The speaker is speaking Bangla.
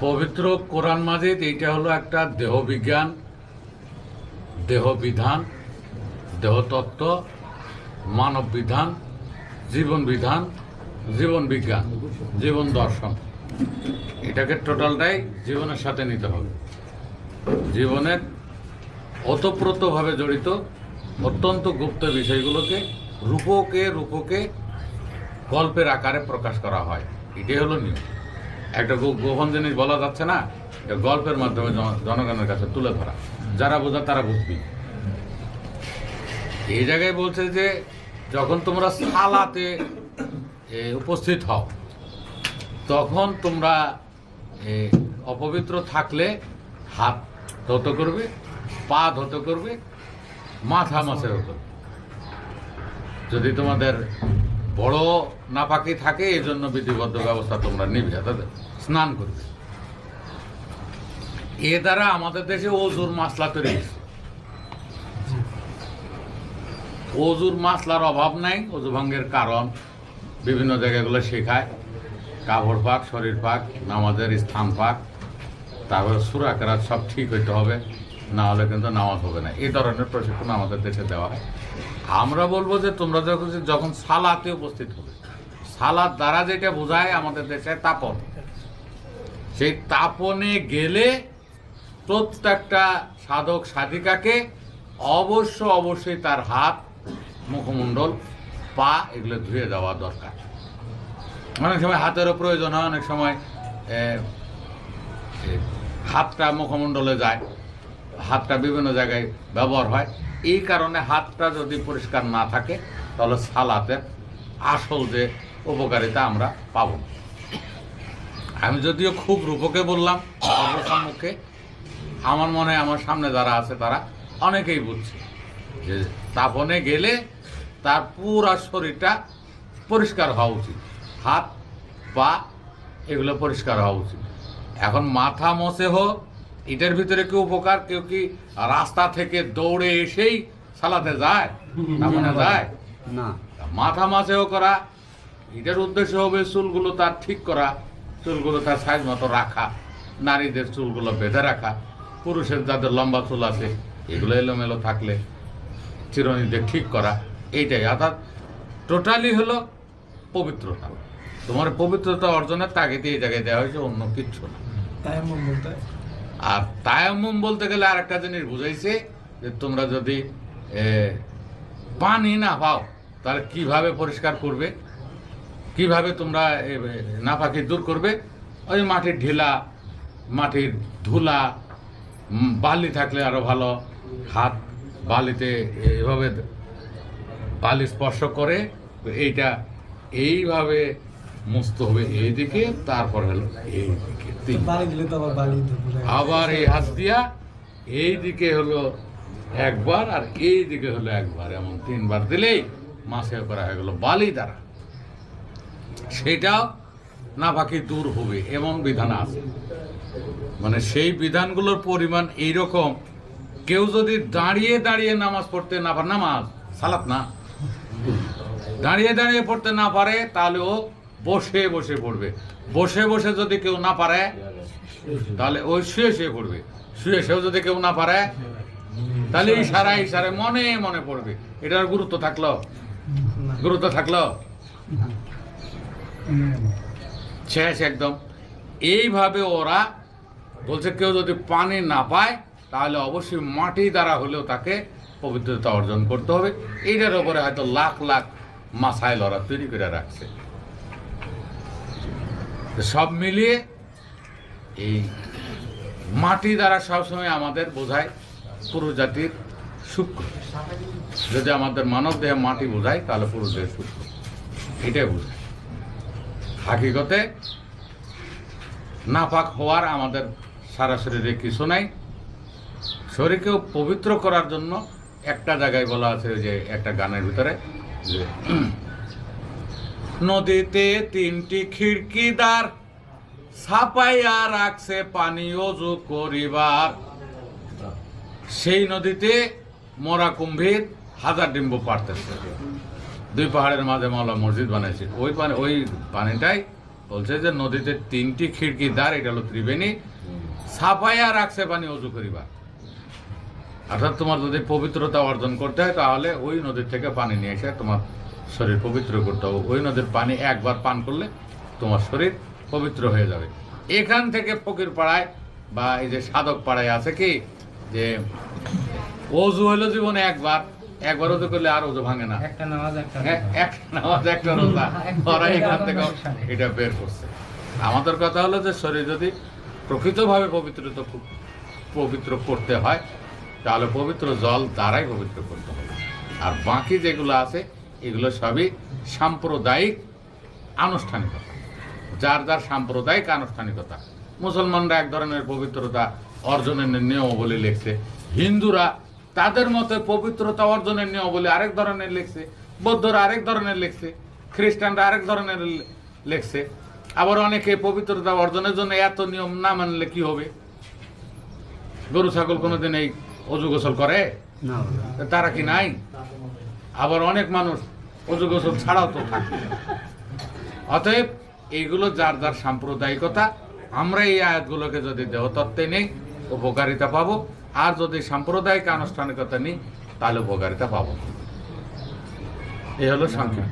পবিত্র কোরআন মাজিদ, এইটা হলো একটা দেহ বিজ্ঞান দেহ বিধান দেহতত্ত্ব মানব বিধান জীবন বিধান জীবন বিজ্ঞান জীবন দর্শন। এটাকে টোটালটাই জীবনের সাথে নিতে হবে। জীবনের ওতপ্রোতভাবে জড়িত অত্যন্ত গুপ্ত বিষয়গুলোকে রূপকে রূপকে গল্পের আকারে প্রকাশ করা হয়। এটাই হলো নিয়ম। একটা গোপন জিনিস বলা যাচ্ছে না গল্পের মাধ্যমে জনগণের কাছে তুলে ধরা। যারা বোঝা তারা বুঝবি। এই জায়গায় বলছে যে, যখন তোমরা সালাতে উপস্থিত হও, তখন তোমরা অপবিত্র থাকলে হাত ধত করবে, পা ধত করবে, মাথা মাছেও করবে যদি তোমাদের বড় নাপাকি থাকে এই জন্য বিধিবদ্ধ ব্যবস্থা তোমরা নিবে স্নান করবে। এ দ্বারা আমাদের দেশে অজুর মাসলা তৈরি অজুর মাসলার অভাব নাই অজু ভঙ্গের কারণ। বিভিন্ন জায়গাগুলো শেখায়, কাপড় পাক, শরীর পাক, নামাজের স্থান পাক, তারপরে সুরাকেরাত সব ঠিক হইতে হবে, না হলে কিন্তু নামাজ হবে না। এই ধরনের প্রশিক্ষণ আমাদের দেশে দেওয়া হয়। আমরা বলব যে তোমরা যখন যখন সালাতে উপস্থিত হবে সালাদ দ্বারা যেটা বোঝায় আমাদের দেশে তাপন। সেই তাপনে গেলে প্রত্যেকটা সাধক সাধিকাকে অবশ্য অবশ্যই তার হাত, মুখমণ্ডল, পা এগুলো ধুয়ে দেওয়া দরকার। অনেক সময় হাতেরও প্রয়োজন হয়, অনেক সময় হাতটা মুখমণ্ডলে যায়। হাতটা বিভিন্ন জায়গায় ব্যবহার হয়। এই কারণে হাতটা যদি পরিষ্কার না থাকে, তাহলে সালাতের আসল যে উপকারিতা আমরা পাব আমি যদিও খুব রূপকে বললাম, সর্বসম্মুখে আমার মনে হয় আমার সামনে যারা আছে তারা অনেকেই বুঝছে যে তাপনে গেলে তার পুরা শরীরটা পরিষ্কার হওয়া উচিত। হাত, পা, এগুলো পরিষ্কার হওয়া উচিত। এখন মাথা মশে হোক এটার ভিতরে কি উপকার কেউ কি রাস্তা থেকে দৌড়ে এসেই সালাতে যায়? তাপনে যায়? না। মাথা মাছেও করা এটার উদ্দেশ্য হবে চুলগুলো তার ঠিক করা চুলগুলো তার সাইজ মতো রাখা নারীদের চুলগুলো বেঁধে রাখা পুরুষের যাদের লম্বা চুল আছে এগুলো এলোমেলো থাকলে চিরনিতে ঠিক করা এইটাই। অর্থাৎ টোটালি হলো পবিত্রতা। তোমার পবিত্রতা অর্জনের তাগিদে এই জায়গায় দেওয়া হয়েছে অন্য কিচ্ছু না। আর তায়াম্মুম বলতে গেলে আরেকটা জিনিস বুঝাইছে যে তোমরা যদি পানি না পাও তাহলে কীভাবে পরিষ্কার করবে? কীভাবে তোমরা এ, নাপাকি দূর করবে? ওই মাটির ঢিলা মাটির ধুলা বালি থাকলে আরও ভালো। হাত বালিতে এভাবে বালি স্পর্শ করে এইটা এইভাবে মুছতে হবে এইদিকে তারপর হলো এইদিকে। আবার এই হাত দিয়া এই দিকে হলো একবার আর এই দিকে হলো একবার। এমন তিনবার দিলেই মাসে করা হয়ে গেল বালি দ্বারা। সেটাও না বাকি দূর হবে এমন বিধান আছে। মানে সেই বিধানগুলোর পরিমাণ এইরকম। কেউ যদি দাঁড়িয়ে দাঁড়িয়ে নামাজ পড়তে না পারে নামাজ সালাত না। দাঁড়িয়ে দাঁড়িয়ে পড়তে না পারে তাহলে ও বসে বসে পড়বে। বসে বসে যদি কেউ না পারে, তাহলে ওই শুয়ে শুয়ে পড়বে। শুয়ে, শুয়েও যদি কেউ না পারে, তাহলে ইশারা, ইশারে মনে মনে পড়বে। এটার গুরুত্ব থাকল? গুরুত্ব থাকল? শেষ একদম। এইভাবে ওরা বলছে, কেউ যদি পানি না পায়, তাহলে অবশ্যই মাটি দ্বারা হলেও তাকে পবিত্রতা অর্জন করতে হবে। এইটার উপরে হয়তো লাখ লাখ মাসাইল ওরা তৈরি করে রাখছে। সব মিলিয়ে এই মাটি দ্বারা সবসময় আমাদের বোঝায় পুরো জাতির শুক্র যদি আমাদের মানব দেহে মাটি বোঝায়, তাহলে পুরো দেহের শুক্র এটাই বোঝায়। হাকিকতে নাপাক হওয়ার আমাদের সারা শরীরে কিছু নাই। শরীরকেও পবিত্র করার জন্য একটা জায়গায় বলা আছে যে একটা গানের ভিতরে যে নদীতে তিনটি খিড়কিদার ছাপাইয়া রাখছে পানি অজু করিবার। সেই নদীতে মরা কুম্ভীর হাজার ডিম্ব পারতেছে দুই পাহাড়ের মাঝে মাওলা মসজিদ বানাইছে। ওই পানি, ওই পানিটাই বলছে যে নদীতে তিনটি খিড়কি দ্বার এটা হলো ত্রিবেণী, ছাপাইয়া রাখছে পানি অজু করিবা অর্থাৎ তোমার যদি পবিত্রতা অর্জন করতে হয় তাহলে ওই নদীর থেকে পানি নিয়ে এসে তোমার শরীর পবিত্র করতে হবে। ওই নদীর পানি একবার পান করলে তোমার শরীর পবিত্র হয়ে যাবে। এখান থেকে ফকির পাড়ায় বা এই যে সাধক পাড়ায় আছে কি যে অজু হইল জীবনে একবার একবার অজু করলে আর অজু ভাঙে না। একটা নামাজ একটা রোজা। ওরা এখান থেকে এটা বের করছে। আমাদের কথা হলো যে শরীর যদি প্রকৃতভাবে পবিত্রিত পবিত্র করতে হয় তাহলে পবিত্র জল দ্বারাই পবিত্র করতে হবে। আর বাকি যেগুলো আছে এগুলো সবই সাম্প্রদায়িক আনুষ্ঠানিকতা। যার যার সাম্প্রদায়িক আনুষ্ঠানিকতা। মুসলমানরা এক ধরনের পবিত্রতা অর্জনের নিয়ম বলে লিখছে। হিন্দুরা তাদের মতে পবিত্রতা অর্জনের নিয়ম বলে আরেক ধরনের লিখছে। বৌদ্ধরা আরেক ধরনের লিখছে। খ্রিস্টানরা আরেক ধরনের লিখছে। আবার অনেকে পবিত্রতা অর্জনের জন্য এত নিয়ম না মানলে কি হবে? গরু ছাগল কোনোদিন এই অজু গোসল করে? তারা কি নাই? আবার অনেক মানুষ অজু ছাড়াও তো থাকে অতএব এইগুলো যার যার সাম্প্রদায়িকতা, আমরা এই আয়াতগুলোকে যদি দেহতত্ত্বে নেই, উপকারিতা পাবো। আর যদি সাম্প্রদায়িক আনুষ্ঠানিকতা নেই, তাহলে উপকারিতা পাবো। এই হলো সংখ্যা